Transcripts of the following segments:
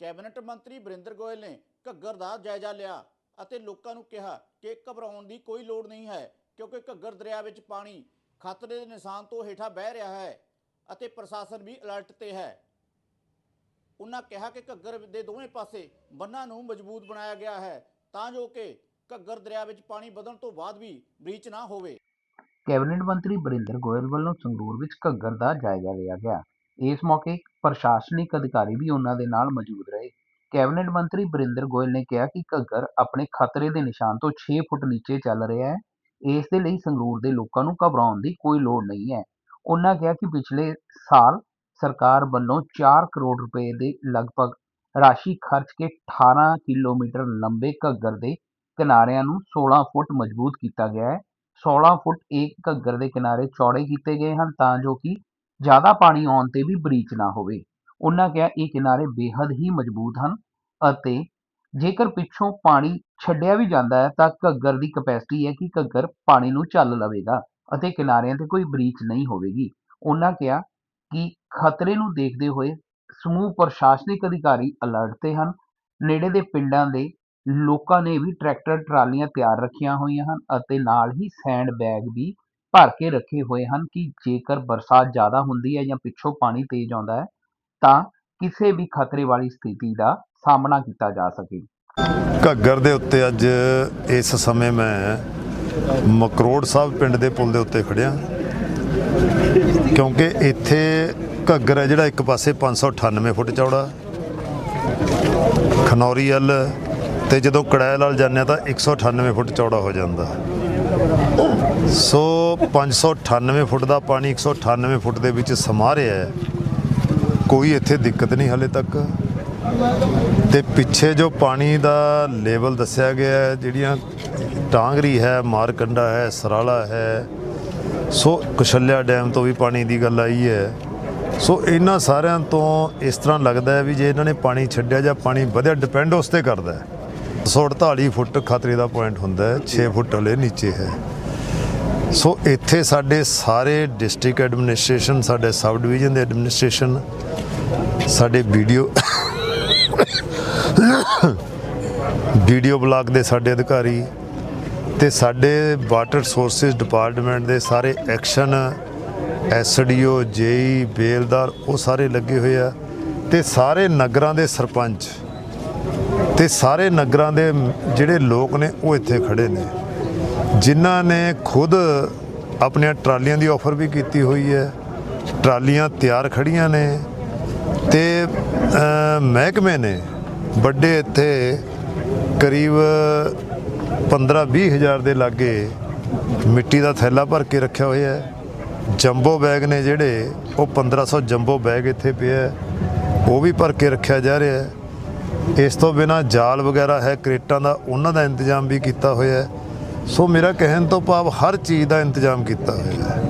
Cabinet ਮੰਤਰੀ ਬਰਿੰਦਰ ਗੋਇਲ ਨੇ ਘੱਗਰ ਦਾ ਜਾਇਜ਼ਾ ਲਿਆ ਅਤੇ ਲੋਕਾਂ ਨੂੰ ਕਿਹਾ ਕਿ ਘਬਰਾਉਣ ਦੀ ਕੋਈ ਲੋੜ ਨਹੀਂ ਹੈ, ਕਿਉਂਕਿ ਘੱਗਰ ਦਰਿਆ ਵਿੱਚ ਪਾਣੀ ਖਤਰੇ ਦੇ ਨਿਸ਼ਾਨ ਤੋਂ ਹੇਠਾਂ ਵਹਿ ਰਿਹਾ ਹੈ ਅਤੇ ਪ੍ਰਸ਼ਾਸਨ ਵੀ ਅਲਰਟ ਤੇ ਹੈ। ਉਹਨਾਂ ਕਿਹਾ ਕਿ ਘੱਗਰ ਦੇ ਦੋਵੇਂ ਪਾਸੇ ਬੰਨਾਂ ਨੂੰ ਮਜ਼ਬੂਤ ਬਣਾਇਆ ਗਿਆ ਹੈ ਤਾਂ ਜੋ ਕਿ ਘੱਗਰ ਦਰਿਆ ਵਿੱਚ ਪਾਣੀ ਵਧਣ ਤੋਂ ਬਾਅਦ ਵੀ ਬ੍ਰੀਚ ਨਾ ਹੋਵੇ। ਕੈਬਨਿਟ ਮੰਤਰੀ ਬਰਿੰਦਰ ਗੋਇਲ ਵੱਲੋਂ ਸੰਗਰੂਰ ਵਿੱਚ ਘੱਗਰ ਦਾ ਜਾਇਜ਼ਾ ਲਿਆ ਗਿਆ। ਇਸ ਮੌਕੇ ਪ੍ਰਸ਼ਾਸਨਿਕ ਅਧਿਕਾਰੀ ਵੀ ਉਹਨਾਂ ਦੇ ਨਾਲ ਮੌਜੂਦ ਰਹੇ। ਕੈਬਨਿਟ ਮੰਤਰੀ ਬਰਿੰਦਰ ਗੋਇਲ ਨੇ ਕਿਹਾ ਕਿ ਘੱਗਰ ਆਪਣੇ ਖਤਰੇ ਦੇ ਨਿਸ਼ਾਨ ਤੋਂ 6 ਫੁੱਟ ਨੀਚੇ ਚੱਲ ਰਿਹਾ ਹੈ। ਇਸ ਦੇ ਲਈ ਸੰਗਰੂਰ ਦੇ ਲੋਕਾਂ ਨੂੰ ਘਬਰਾਉਣ ਦੀ ਕੋਈ ਲੋੜ ਨਹੀਂ ਹੈ। ਉਹਨਾਂ ਕਿਹਾ ਕਿ ਪਿਛਲੇ ਸਾਲ ਸਰਕਾਰ ਵੱਲੋਂ 4 ਕਰੋੜ ਰੁਪਏ ਦੇ ਲਗਭਗ ਰਾਸ਼ੀ ਖਰਚ ਕੇ 18 ਕਿਲੋਮੀਟਰ ਲੰਬੇ ਘੱਗਰ ਦੇ ਕਿਨਾਰਿਆਂ ਨੂੰ 16 ਫੁੱਟ ਮਜ਼ਬੂਤ ਕੀਤਾ ਗਿਆ ਹੈ। 16 ਫੁੱਟ ਇੱਕ ਘੱਗਰ ਦੇ ਕਿਨਾਰੇ ਚੌੜੇ ਕੀਤੇ ਗਏ ਹਨ ਤਾਂ ਜੋ ਕਿ ਜ਼ਿਆਦਾ ਪਾਣੀ ਆਉਣ ਤੇ ਵੀ ਬ੍ਰੀਚ ਨਾ ਹੋਵੇ। ਉਹਨਾਂ ਕਿਹਾ, ਇਹ ਕਿਨਾਰੇ ਬੇਹੱਦ ਹੀ ਮਜ਼ਬੂਤ ਹਨ ਅਤੇ ਜੇਕਰ ਪਿੱਛੋਂ ਪਾਣੀ ਛੱਡਿਆ ਵੀ ਜਾਂਦਾ ਹੈ, ਤਾਂ ਘੱਗਰ ਦੀ ਕਪੈਸਿਟੀ ਹੈ ਕਿ ਘੱਗਰ ਪਾਣੀ ਨੂੰ ਚੱਲ ਲਵੇਗਾ ਅਤੇ ਕਿਨਾਰਿਆਂ ਤੇ ਕੋਈ ਬ੍ਰੀਚ ਨਹੀਂ ਹੋਵੇਗੀ। ਉਹਨਾਂ ਕਿਹਾ ਕਿ ਖਤਰੇ ਨੂੰ ਦੇਖਦੇ ਹੋਏ ਸਮੂਹ ਪ੍ਰਸ਼ਾਸਨਿਕ ਅਧਿਕਾਰੀ ਅਲਰਟ ਤੇ ਹਨ। ਨੇੜੇ ਦੇ ਪਿੰਡਾਂ ਦੇ ਲੋਕਾਂ ਨੇ ਵੀ ਟਰੈਕਟਰ, ਟਰਾਲੀਆਂ ਤਿਆਰ ਰੱਖੀਆਂ ਹੋਈਆਂ ਹਨ ਅਤੇ ਨਾਲ ਹੀ ਸੈਂਡ ਬੈਗ ਵੀ ਭਰ ਕੇ ਰੱਖੇ ਹੋਏ ਹਨ ਕਿ ਜੇਕਰ ਬਰਸਾਤ ਜ਼ਿਆਦਾ ਹੁੰਦੀ ਹੈ ਜਾਂ ਪਿੱਛੋਂ ਪਾਣੀ ਤੇਜ਼ ਆਉਂਦਾ ਹੈ, ਤਾਂ ਕਿਸੇ ਵੀ ਖਤਰੇ ਵਾਲੀ ਸਥਿਤੀ ਦਾ ਸਾਹਮਣਾ ਕੀਤਾ ਜਾ ਸਕੇ। ਘੱਗਰ ਦੇ ਉੱਤੇ ਅੱਜ ਇਸ ਸਮੇਂ ਮੈਂ ਮਕਰੋੜ ਸਾਹਿਬ ਪਿੰਡ ਦੇ ਪੁਲ ਦੇ ਉੱਤੇ ਖੜਿਆ। ਕਿਉਂਕਿ ਇੱਥੇ ਘੱਗਰ ਹੈ ਜਿਹੜਾ ਇੱਕ ਪਾਸੇ 598 ਫੁੱਟ ਚੌੜਾ, ਖਨੌਰੀ ਵੱਲ ਤੇ ਜਦੋਂ ਕੜੈਲ ਵੱਲ ਜਾਂਦੇ ਹਾਂ ਤਾਂ 198 ਫੁੱਟ ਚੌੜਾ ਹੋ ਜਾਂਦਾ। ਸੋ 598 ਫੁੱਟ ਦਾ ਪਾਣੀ 198 ਫੁੱਟ ਦੇ ਵਿੱਚ ਸਮਾ ਰਿਹਾ ਹੈ। ਕੋਈ ਇੱਥੇ ਦਿੱਕਤ ਨਹੀਂ ਹਲੇ ਤੱਕ। ਤੇ ਪਿੱਛੇ ਜੋ ਪਾਣੀ ਦਾ ਲੈਵਲ ਦੱਸਿਆ ਗਿਆ ਹੈ, ਜਿਹੜੀਆਂ ਟਾਂਗਰੀ ਹੈ, ਮਾਰਕੰਡਾ ਹੈ, ਸਰਾਲਾ ਹੈ, ਸੋ ਕੁਸ਼ਲਿਆ ਡੈਮ ਤੋਂ ਵੀ ਪਾਣੀ ਦੀ ਗੱਲ ਆਈ ਹੈ। ਸੋ ਇਹਨਾਂ ਸਾਰਿਆਂ ਤੋਂ ਇਸ ਤਰ੍ਹਾਂ ਲੱਗਦਾ ਹੈ ਵੀ ਜੇ ਇਹਨਾਂ ਨੇ ਪਾਣੀ ਛੱਡਿਆ ਜਾਂ ਪਾਣੀ ਵਧਿਆ ਡਿਪੈਂਡ ਉਸ ਤੇ ਕਰਦਾ ਹੈ। 148 ਫੁੱਟ ਖਤਰੇ ਦਾ ਪੁਆਇੰਟ ਹੁੰਦਾ ਹੈ 6 ਫੁੱਟ ਹਲੇ ਨੀਚੇ ਹੈ। ਸੋ ਇੱਥੇ ਸਾਡੇ ਸਾਰੇ ਡਿਸਟ੍ਰਿਕਟ ਐਡਮਿਨਿਸਟ੍ਰੇਸ਼ਨ, ਸਾਡੇ ਸਬ ਡਿਵੀਜ਼ਨ ਦੇ ਐਡਮਿਨਿਸਟ੍ਰੇਸ਼ਨ, ਸਾਡੇ ਵੀਡੀਓ ਵੀਡੀਓ ਬਲਾਕ ਦੇ ਸਾਡੇ ਅਧਿਕਾਰੀ ਤੇ ਸਾਡੇ ਵਾਟਰ ਸੋਰਸਸ ਡਿਪਾਰਟਮੈਂਟ ਦੇ ਸਾਰੇ ਐਕਸ਼ਨ, ਐਸਡੀਓ, ਜੇਈ, ਬੇਲਦਾਰ ਉਹ ਸਾਰੇ ਲੱਗੇ ਹੋਏ ਆ ਤੇ ਸਾਰੇ ਨਗਰਾਂ ਦੇ ਸਰਪੰਚ ਤੇ ਸਾਰੇ ਨਗਰਾਂ ਦੇ ਜਿਹੜੇ ਲੋਕ ਨੇ ਉਹ ਇੱਥੇ ਖੜੇ ਨੇ। ਜਿਨ੍ਹਾਂ ਨੇ ਖੁਦ ਆਪਣੀਆਂ ਟਰਾਲੀਆਂ ਦੀ ਆਫਰ ਵੀ ਕੀਤੀ ਹੋਈ ਹੈ। ਟਰਾਲੀਆਂ ਤਿਆਰ ਖੜੀਆਂ ਨੇ ਤੇ ਮਹਿਕਮੇ ਨੇ ਵੱਡੇ ਇੱਥੇ ਕਰੀਬ 15-20 ਹਜ਼ਾਰ ਦੇ ਲਾਗੇ ਮਿੱਟੀ ਦਾ ਥੈਲਾ ਭਰ ਕੇ ਰੱਖਿਆ ਹੋਇਆ ਹੈ। ਜੰਬੋ ਬੈਗ ਨੇ ਜਿਹੜੇ, ਉਹ 1500 ਜੰਬੋ ਬੈਗ ਇੱਥੇ ਪਿਆ ਉਹ ਵੀ ਭਰ ਕੇ ਰੱਖਿਆ ਜਾ ਰਿਹਾ ਹੈ। ਇਸ ਤੋਂ ਬਿਨਾ ਜਾਲ ਵਗੈਰਾ ਹੈ, ਕ੍ਰੇਟਾਂ ਦਾ ਉਹਨਾਂ ਦਾ ਇੰਤਜ਼ਾਮ ਵੀ ਕੀਤਾ ਹੋਇਆ ਹੈ। ਸੋ ਮੇਰਾ ਕਹਿਣ ਤੋਂ ਭਾਵ ਹਰ ਚੀਜ਼ ਦਾ ਇੰਤਜ਼ਾਮ ਕੀਤਾ ਹੋਇਆ ਹੈ।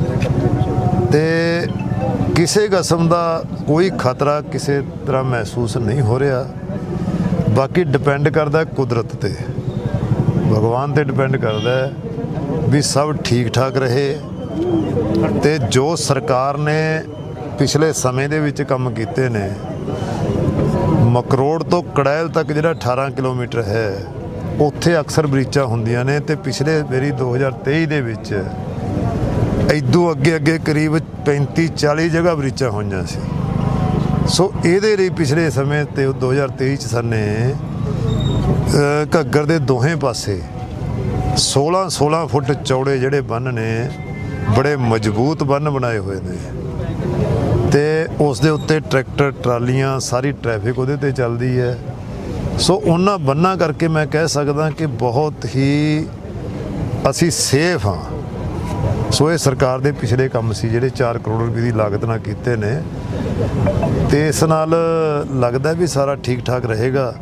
ਤੇ ਕਿਸੇ ਕਿਸਮ ਦਾ ਕੋਈ ਖਤਰਾ ਕਿਸੇ ਤਰ੍ਹਾਂ ਮਹਿਸੂਸ ਨਹੀਂ ਹੋ ਰਿਹਾ। ਬਾਕੀ ਡਿਪੈਂਡ ਕਰਦਾ ਕੁਦਰਤ ਤੇ। ਭਗਵਾਨ ਤੇ ਡਿਪੈਂਡ ਕਰਦਾ ਵੀ ਸਭ ਠੀਕ ਠਾਕ ਰਹੇ। ਤੇ ਜੋ ਸਰਕਾਰ ਨੇ ਪਿਛਲੇ ਸਮੇਂ ਦੇ ਵਿੱਚ ਕੰਮ ਕੀਤੇ ਨੇ ਮਕਰੋੜ ਤੋਂ ਕੜੈਲ ਤੱਕ ਜਿਹੜਾ 18 ਕਿਲੋਮੀਟਰ ਹੈ, ਉੱਥੇ ਅਕਸਰ ਬਰੀਚਾਂ ਹੁੰਦੀਆਂ ਨੇ ਤੇ ਪਿਛਲੇ ਮੇਰੀ 2023 ਦੇ ਵਿੱਚ ਇਦੋਂ ਅੱਗੇ ਅੱਗੇ ਕਰੀਬ 35 40 ਜਗ੍ਹਾ ਬਰੀਚਾਂ ਹੋਈਆਂ ਸੀ। ਸੋ ਇਹਦੇ ਲਈ ਪਿਛਲੇ ਸਮੇਂ ਤੇ ਉਹ 2023 ਚ ਸਾਨੇ ਘੱਗਰ ਦੇ ਦੋਹੇ ਪਾਸੇ 16 16 ਫੁੱਟ ਚੌੜੇ ਜਿਹੜੇ ਬੰਨ ਨੇ, ਬੜੇ ਮਜ਼ਬੂਤ ਬੰਨ ਬਣਾਏ ਹੋਏ ਨੇ। ਤੇ ਉਸ ਦੇ ਉੱਤੇ ਟਰੈਕਟਰ, ਟਰਾਲੀਆਂ, ਸਾਰੀ ਟ੍ਰੈਫਿਕ ਉਹਦੇ ਤੇ ਚੱਲਦੀ ਹੈ। ਸੋ ਉਹਨਾਂ ਬੰਨਾਂ ਕਰਕੇ ਮੈਂ ਕਹਿ ਸਕਦਾ ਕਿ ਬਹੁਤ ਹੀ ਅਸੀਂ ਸੇਫ ਹਾਂ। ਸੋ ਇਹ ਸਰਕਾਰ ਦੇ ਪਿਛਲੇ ਕੰਮ ਸੀ ਜਿਹੜੇ 4 ਕਰੋੜ ਰੁਪਏ ਦੀ ਲਾਗਤ ਨਾਲ ਕੀਤੇ ਨੇ। ਤੇ ਇਸ ਨਾਲ ਲੱਗਦਾ ਵੀ ਸਾਰਾ ਠੀਕ ਠਾਕ ਰਹੇਗਾ,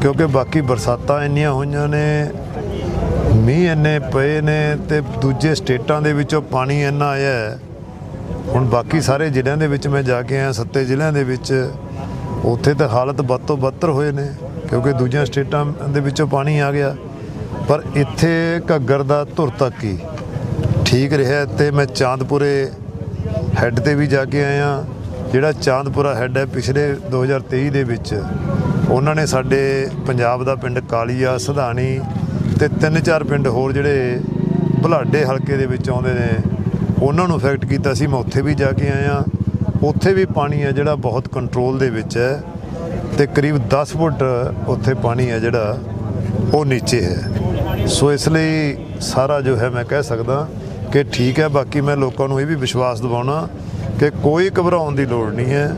ਕਿਉਂਕਿ ਬਾਕੀ ਬਰਸਾਤਾਂ ਇੰਨੀਆਂ ਹੋਈਆਂ ਨੇ, ਮੀਂਹ ਇੰਨੇ ਪਏ ਨੇ ਤੇ ਦੂਜੇ ਸਟੇਟਾਂ ਦੇ ਵਿੱਚੋਂ ਪਾਣੀ ਇੰਨਾ ਆਇਆ ਹੈ। ਹੁਣ ਬਾਕੀ ਸਾਰੇ ਜ਼ਿਲ੍ਹਿਆਂ ਦੇ ਵਿੱਚ ਮੈਂ ਜਾ ਕੇ ਆਇਆ, ਸੱਤੇ ਜ਼ਿਲ੍ਹਿਆਂ ਦੇ ਵਿੱਚ, ਉੱਥੇ ਤਾਂ ਹਾਲਤ ਵੱਧ ਤੋਂ ਬੱਤਰ ਹੋਏ ਨੇ, ਕਿਉਂਕਿ ਦੂਜੀਆਂ ਸਟੇਟਾਂ ਦੇ ਵਿੱਚੋਂ ਪਾਣੀ ਆ ਗਿਆ। ਪਰ ਇੱਥੇ ਘੱਗਰ ਦਾ ਧੁਰ ਤੱਕ ਹੀ ਠੀਕ ਰਿਹਾ ਤੇ ਮੈਂ ਚਾਂਦਪੁਰੇ ਹੈੱਡ ਤੇ ਵੀ ਜਾ ਕੇ ਆਇਆ। ਜਿਹੜਾ ਚਾਂਦਪੁਰਾ ਹੈੱਡ ਹੈ, ਪਿਛਲੇ 2023 ਦੇ ਵਿੱਚ, ਉਹਨਾਂ ਨੇ ਸਾਡੇ ਪੰਜਾਬ ਦਾ ਪਿੰਡ ਕਾਲੀਆ, ਸਧਾਣੀ ਤੇ ਤਿੰਨ ਚਾਰ ਪਿੰਡ ਹੋਰ ਜਿਹੜੇ ਭਲਾਡੇ ਹਲਕੇ ਦੇ ਵਿੱਚ ਆਉਂਦੇ ਨੇ ਉਹਨਾਂ ਨੂੰ ਇਫੈਕਟ ਕੀਤਾ ਸੀ, ਮੈਂ ਉੱਥੇ ਵੀ ਜਾ ਕੇ ਆਇਆ। ਉੱਥੇ ਵੀ ਪਾਣੀ ਹੈ ਜਿਹੜਾ ਬਹੁਤ ਕੰਟਰੋਲ ਦੇ ਵਿੱਚ ਹੈ ਤੇ ਕਰੀਬ 10 ਫੁੱਟ ਉੱਥੇ ਪਾਣੀ ਹੈ ਜਿਹੜਾ ਉਹ ਨੀਚੇ ਹੈ। ਸੋ ਇਸ ਲਈ ਸਾਰਾ ਜੋ ਹੈ ਮੈਂ ਕਹਿ ਸਕਦਾ ਕਿ ਠੀਕ ਹੈ। ਬਾਕੀ ਮੈਂ ਲੋਕਾਂ ਨੂੰ ਇਹ ਵੀ ਵਿਸ਼ਵਾਸ ਦਿਵਾਉਣਾ ਕਿ ਕੋਈ ਘਬਰਾਉਣ ਦੀ ਲੋੜ ਨਹੀਂ ਹੈ।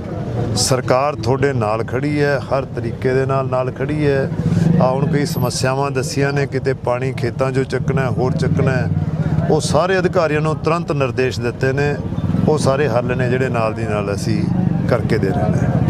ਸਰਕਾਰ ਤੁਹਾਡੇ ਨਾਲ ਖੜੀ ਹੈ, ਹਰ ਤਰੀਕੇ ਦੇ ਨਾਲ ਨਾਲ ਖੜੀ ਹੈ। ਆ ਹੁਣ ਕਈ ਸਮੱਸਿਆਵਾਂ ਦੱਸੀਆਂ ਨੇ, ਕਿਤੇ ਪਾਣੀ ਖੇਤਾਂ 'ਚੋਂ ਚੱਕਣਾ ਹੋਰ ਚੱਕਣਾ ਉਹ ਸਾਰੇ ਅਧਿਕਾਰੀਆਂ ਨੂੰ ਤੁਰੰਤ ਨਿਰਦੇਸ਼ ਦਿੱਤੇ ਨੇ, ਉਹ ਸਾਰੇ ਹੱਲ ਨੇ ਜਿਹੜੇ ਨਾਲ ਦੀ ਨਾਲ ਅਸੀਂ ਕਰਕੇ ਦੇ ਰਹੇ ਨੇ।